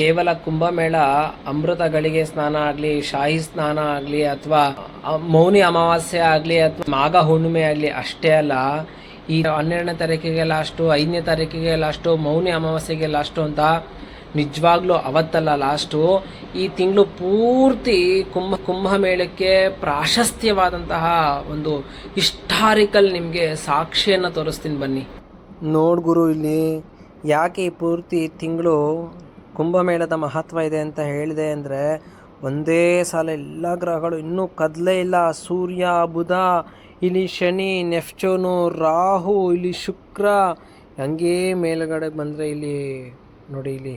ಕೇವಲ ಕುಂಭಮೇಳ ಅಮೃತಗಳಿಗೆ ಸ್ನಾನ ಆಗಲಿ, ಶಾಹಿ ಸ್ನಾನ ಆಗಲಿ ಅಥವಾ ಮೌನಿ ಅಮಾವಾಸ್ಯೆ ಆಗಲಿ ಅಥವಾ ಮಾಘ ಹುಣ್ಣಿಮೆ ಆಗಲಿ ಅಷ್ಟೇ ಅಲ್ಲ, ಈ ಹನ್ನೆರಡನೇ ತಾರೀಕಿಗೆ ಲಾಸ್ಟು, ಐದನೇ ತಾರೀಕಿಗೆ ಲಾಸ್ಟು, ಮೌನಿ ಅಮಾವಾಸ್ಯೆಗೆ ಲಾಸ್ಟು ಅಂತ ನಿಜವಾಗ್ಲೂ ಅವತ್ತಲ್ಲ ಲಾಸ್ಟು. ಈ ತಿಂಗಳು ಪೂರ್ತಿ ಕುಂಭ, ಕುಂಭಮೇಳಕ್ಕೆ ಪ್ರಾಶಸ್ತ್ಯವಾದಂತಹ ಒಂದು ಹಿಸ್ಟಾರಿಕಲ್ ನಿಮಗೆ ಸಾಕ್ಷಿಯನ್ನು ತೋರಿಸ್ತೀನಿ ಬನ್ನಿ. ನೋಡ್ಗುರು ಇಲ್ಲಿ, ಯಾಕೆ ಈ ಪೂರ್ತಿ ತಿಂಗಳು ಕುಂಭಮೇಳದ ಮಹತ್ವ ಇದೆ ಅಂತ ಹೇಳಿದೆ ಅಂದರೆ ಒಂದೇ ಸಾಲ ಎಲ್ಲ ಗ್ರಹಗಳು ಇನ್ನೂ ಕದಲೇ ಇಲ್ಲ. ಸೂರ್ಯ, ಬುಧ, ಇಲ್ಲಿ ಶನಿ ನೆಫ್ಚೂನು ರಾಹು, ಇಲ್ಲಿ ಶುಕ್ರ. ಹಂಗೇ ಮೇಲುಗಡೆ ಬಂದರೆ ಇಲ್ಲಿ ನೋಡಿ ಇಲ್ಲಿ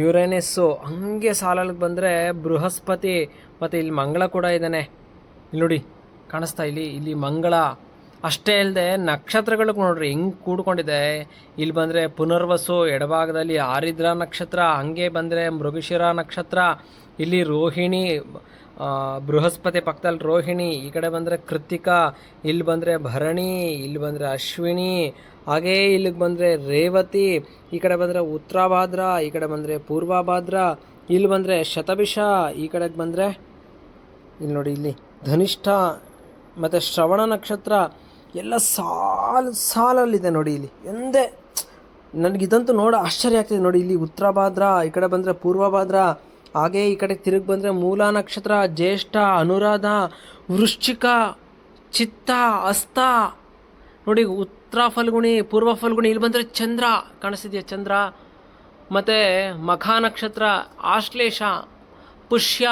ಯುರೇನಸ್ಸು. ಹಂಗೆ ಸಾಲಲ್ಲಿ ಬಂದರೆ ಬೃಹಸ್ಪತಿ ಮತ್ತು ಇಲ್ಲಿ ಮಂಗಳ ಕೂಡ ಇದ್ದಾನೆ. ಇಲ್ಲಿ ನೋಡಿ ಕಾಣಿಸ್ತಾ ಇಲ್ಲಿ ಇಲ್ಲಿ ಮಂಗಳ. ಅಷ್ಟೇ ಅಲ್ಲದೆ ನಕ್ಷತ್ರಗಳು ನೋಡ್ರಿ ಹೆಂಗೆ ಕೂಡ್ಕೊಂಡಿದೆ. ಇಲ್ಲಿ ಬಂದರೆ ಪುನರ್ವಸು ಎಡಭಾಗದಲ್ಲಿ ಆರಿದ್ರ ನಕ್ಷತ್ರ, ಹಂಗೆ ಬಂದರೆ ಮೃಗಶಿರ ನಕ್ಷತ್ರ, ಇಲ್ಲಿ ರೋಹಿಣಿ ಬೃಹಸ್ಪತಿ ಪಕ್ಕದಲ್ಲಿ ರೋಹಿಣಿ, ಈ ಕಡೆ ಬಂದರೆ ಕೃತಿಕಾ ಇಲ್ಲಿ ಬಂದರೆ ಭರಣಿ, ಇಲ್ಲಿ ಬಂದರೆ ಅಶ್ವಿನಿ, ಹಾಗೇ ಇಲ್ಲಿಗೆ ಬಂದರೆ ರೇವತಿ, ಈ ಕಡೆ ಬಂದರೆ ಉತ್ತರಭಾದ್ರ, ಈ ಕಡೆ ಬಂದರೆ ಪೂರ್ವಭಾದ್ರ, ಇಲ್ಲಿ ಬಂದರೆ ಶತಭಿಷ, ಈ ಕಡೆಗೆ ಬಂದರೆ ಇಲ್ಲಿ ನೋಡಿ ಇಲ್ಲಿ ಧನಿಷ್ಠ, ಮತ್ತು ಶ್ರವಣ ನಕ್ಷತ್ರ ಎಲ್ಲ ಸಾಲು, ಸಾಲಲ್ಲಿದೆ ನೋಡಿ ಇಲ್ಲಿ. ಎಂದೇ ನನಗಿದಂತೂ ನೋಡ ಆಶ್ಚರ್ಯ ಆಗ್ತಿದೆ ನೋಡಿ ಇಲ್ಲಿ ಉತ್ತರ ಭಾದ್ರ, ಈ ಕಡೆ ಬಂದರೆ ಪೂರ್ವ ಭಾದ್ರ, ಹಾಗೇ ಈ ಕಡೆ ತಿರುಗಿ ಬಂದರೆ ಮೂಲ ನಕ್ಷತ್ರ, ಜ್ಯೇಷ್ಠ, ಅನುರಾಧ, ವೃಶ್ಚಿಕ, ಚಿತ್ತ, ಅಸ್ತ. ನೋಡಿ ಉತ್ತರ ಫಲ್ಗುಣಿ, ಪೂರ್ವ ಫಲ್ಗುಣಿ, ಇಲ್ಲಿ ಬಂದರೆ ಚಂದ್ರ ಕಾಣಿಸ್ತಿದೆಯಾ ಚಂದ್ರ? ಮತ್ತು ಮಖಾ ನಕ್ಷತ್ರ, ಆಶ್ಲೇಷ, ಪುಷ್ಯ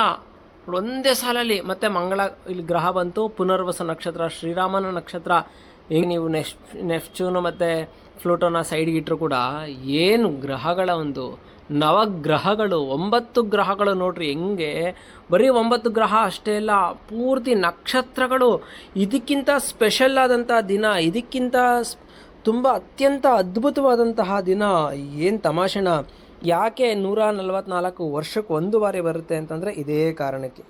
ಒಂದೇ ಸಾಲಲ್ಲಿ ಮತ್ತೆ ಮಂಗಳ, ಇಲ್ಲಿ ಗ್ರಹ ಬಂತು, ಪುನರ್ವಸ ನಕ್ಷತ್ರ, ಶ್ರೀರಾಮನ ನಕ್ಷತ್ರ, ಈಗ ನೀವು ನೆಫ್ ನೆಫ್ಚೂನು ಮತ್ತು ಫ್ಲೂಟೋನ ಸೈಡ್ಗೆ ಇಟ್ಟರು ಕೂಡ ಏನು ಗ್ರಹಗಳ ಒಂದು ನವಗ್ರಹಗಳು, ಒಂಬತ್ತು ಗ್ರಹಗಳು ನೋಡ್ರಿ ಹೆಂಗೆ, ಬರೀ ಒಂಬತ್ತು ಗ್ರಹ ಅಷ್ಟೇ ಅಲ್ಲ, ಪೂರ್ತಿ ನಕ್ಷತ್ರಗಳು, ಇದಕ್ಕಿಂತ ಸ್ಪೆಷಲ್ ಆದಂಥ ದಿನ, ಇದಕ್ಕಿಂತ ತುಂಬ ಅತ್ಯಂತ ಅದ್ಭುತವಾದಂತಹ ದಿನ, ಏನು ತಮಾಷೆನ? ಯಾಕೆ ನೂರ ನಲವತ್ನಾಲ್ಕು ವರ್ಷಕ್ಕೆ ಒಂದು ಬಾರಿ ಬರುತ್ತೆ ಅಂತಂದರೆ ಇದೇ ಕಾರಣಕ್ಕೆ.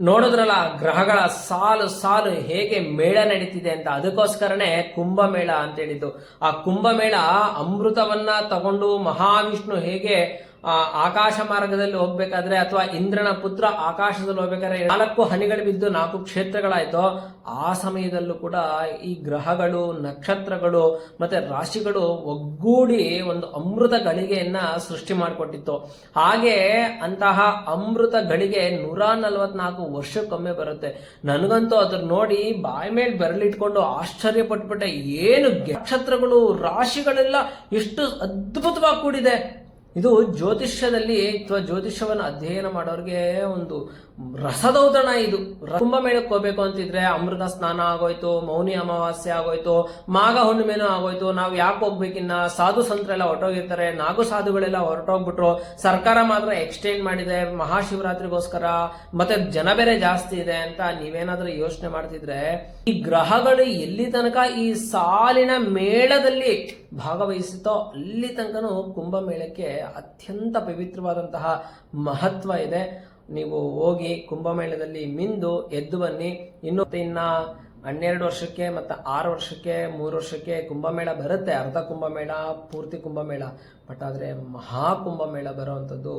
ನೋಡಿದ್ರಲ್ಲ, ಗ್ರಹಗಳ ಸಾಲು ಸಾಲು ಹೇಗೆ ಮೇಳ ನಡೀತಿದೆ ಅಂತ, ಅದಕ್ಕೋಸ್ಕರನೇ ಕುಂಭಮೇಳ ಅಂತ ಹೇಳಿದ್ದು ಆ ಕುಂಭಮೇಳ ಅಮೃತವನ್ನ ತಗೊಂಡು ಮಹಾವಿಷ್ಣು ಹೇಗೆ ಆಕಾಶ ಮಾರ್ಗದಲ್ಲಿ ಹೋಗ್ಬೇಕಾದ್ರೆ ಅಥವಾ ಇಂದ್ರನ ಪುತ್ರ ಆಕಾಶದಲ್ಲಿ ಹೋಗ್ಬೇಕಾದ್ರೆ ನಾಲ್ಕು ಹನಿಗಳು ಬಿದ್ದು ನಾಲ್ಕು ಕ್ಷೇತ್ರಗಳಾಯ್ತು, ಆ ಸಮಯದಲ್ಲೂ ಕೂಡ ಈ ಗ್ರಹಗಳು, ನಕ್ಷತ್ರಗಳು ಮತ್ತೆ ರಾಶಿಗಳು ಒಗ್ಗೂಡಿ ಒಂದು ಅಮೃತ ಗಳಿಗೆಯನ್ನ ಸೃಷ್ಟಿ ಮಾಡಿಕೊಟ್ಟಿತ್ತು. ಹಾಗೆ ಅಂತಹ ಅಮೃತ ಗಳಿಗೆ ನೂರ ನಲವತ್ನಾಲ್ಕು ವರ್ಷಕ್ಕೊಮ್ಮೆ ಬರುತ್ತೆ. ನನಗಂತೂ ಅದ್ರ ನೋಡಿ ಬಾಯಿ ಮೇಲೆ ಬೆರಳಿಟ್ಕೊಂಡು ಆಶ್ಚರ್ಯ ಪಟ್ಬಿಟ್ಟೆ ಏನು ನಕ್ಷತ್ರಗಳು, ರಾಶಿಗಳೆಲ್ಲ ಎಷ್ಟು ಅದ್ಭುತವಾಗಿ ಕೂಡಿದೆ. ಇದು ಜ್ಯೋತಿಷ್ಯದಲ್ಲಿ ಅಥವಾ ಜ್ಯೋತಿಷ್ಯವನ್ನು ಅಧ್ಯಯನ ಮಾಡೋರಿಗೆ ಒಂದು ರಸದೌತಣ ಇದು. ಕುಂಭ ಮೇಳಕ್ಕೆ ಹೋಗ್ಬೇಕು ಅಂತಿದ್ರೆ ಅಮೃತ ಸ್ನಾನ ಆಗೋಯ್ತು, ಮೌನಿ ಅಮಾವಾಸ್ಯೆ ಆಗೋಯ್ತು, ಮಾಘ ಹುಣ್ಣಿಮೆನೂ ಆಗೋಯ್ತು, ನಾವು ಯಾಕೆ ಹೋಗ್ಬೇಕಿನ್ನ ಸಾಧು ಸಂತರೆಲ್ಲ ಹೊರಟೋಗಿರ್ತಾರೆ, ನಾಗು ಸಾಧುಗಳೆಲ್ಲ ಹೊರಟೋಗ್ಬಿಟ್ರು, ಸರ್ಕಾರ ಮಾತ್ರ ಎಕ್ಸ್ಟೆಂಡ್ ಮಾಡಿದೆ, ಮಹಾಶಿವರಾತ್ರಿಗೋಸ್ಕರ, ಮತ್ತೆ ಜನ ಬೇರೆ ಜಾಸ್ತಿ ಇದೆ ಅಂತ ನೀವೇನಾದ್ರೂ ಯೋಚನೆ ಮಾಡ್ತಿದ್ರೆ, ಈ ಗ್ರಹಗಳು ಎಲ್ಲಿ ತನಕ ಈ ಸಾಲಿನ ಮೇಳದಲ್ಲಿ ಭಾಗವಹಿಸುತ್ತೋ, ಅಲ್ಲಿ ತನಕನೂ ಕುಂಭಮೇಳಕ್ಕೆ ಅತ್ಯಂತ ಪವಿತ್ರವಾದಂತಹ ಮಹತ್ವ ಇದೆ. ನೀವು ಹೋಗಿ ಕುಂಭಮೇಳದಲ್ಲಿ ಮಿಂದು ಎದ್ದು ಬನ್ನಿ. ಇನ್ನು ಇನ್ನ ಹನ್ನೆರಡು ವರ್ಷಕ್ಕೆ ಮತ್ತು ಆರು ವರ್ಷಕ್ಕೆ, ಮೂರು ವರ್ಷಕ್ಕೆ ಕುಂಭಮೇಳ ಬರುತ್ತೆ. ಅರ್ಧ ಕುಂಭಮೇಳ, ಪೂರ್ತಿ ಕುಂಭಮೇಳ. ಬಟ್ ಆದರೆ ಮಹಾ ಕುಂಭಮೇಳ ಬರೋವಂಥದ್ದು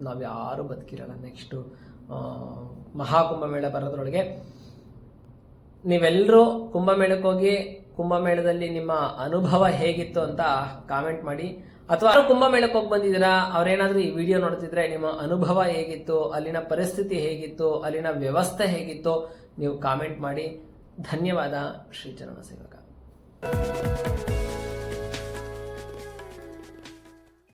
ನಾವು ಯಾರು ಬದುಕಿರಲ್ಲ. ನೆಕ್ಸ್ಟು ಮಹಾ ಕುಂಭಮೇಳ ಬರೋದ್ರೊಳಗೆ ನೀವೆಲ್ಲರೂ ಕುಂಭಮೇಳಕ್ಕೆ ಹೋಗಿ ಕುಂಭಮೇಳದಲ್ಲಿ ನಿಮ್ಮ ಅನುಭವ ಹೇಗಿತ್ತು ಅಂತ ಕಾಮೆಂಟ್ ಮಾಡಿ. ಅಥವಾ ಕುಂಭಮೇಳಕ್ಕೆ ಹೋಗಿ ಬಂದಿದ್ದೀರಾ, ಅವರೇನಾದರೂ ಈ ವಿಡಿಯೋ ನೋಡ್ತಿದ್ರೆ ನಿಮ್ಮ ಅನುಭವ ಹೇಗಿತ್ತು, ಅಲ್ಲಿನ ಪರಿಸ್ಥಿತಿ ಹೇಗಿತ್ತು, ಅಲ್ಲಿನ ವ್ಯವಸ್ಥೆ ಹೇಗಿತ್ತು, ನೀವು ಕಾಮೆಂಟ್ ಮಾಡಿ. ಧನ್ಯವಾದ ಶ್ರೀಚರಣ ಸೇವಕ.